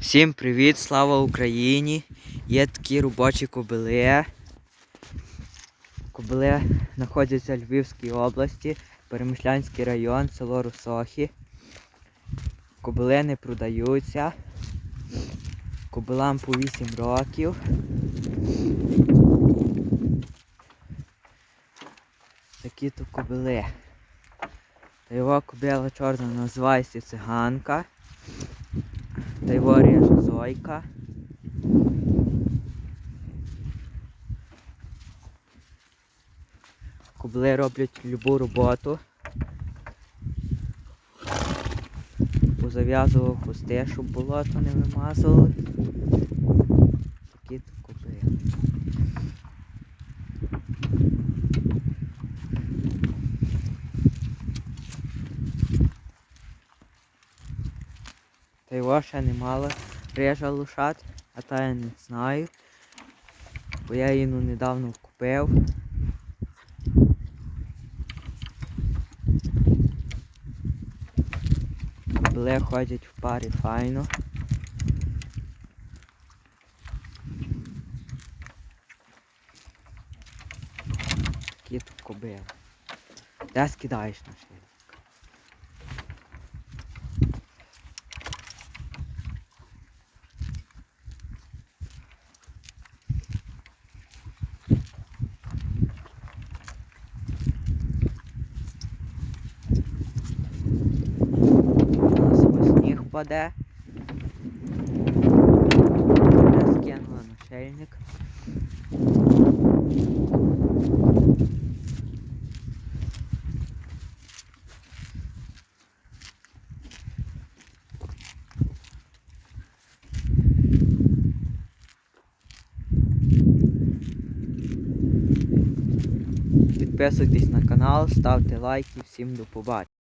Всім привіт, слава Україні! Є такі робочі кобили. Кобили знаходяться в Львівській області, Перемишлянський район, село Русохи. Кобили не продаються. Кобилам по 8 років. Такі то кобили. Та його кобила чорна називається циганка. Та його реже зойка. Кобли роблять любу роботу. Позав'язував хвости, щоб болото не вимазували. Такі то Та його ще не мало режа лошад, а та я не знаю. Бо я її ну, недавно купив. Кобили ходять в парі файно. Такі тут кобили. Де скидаєш на ось сніг паде. Я скинула на. Підписуйтесь на канал, ставте лайки, всім до побачення.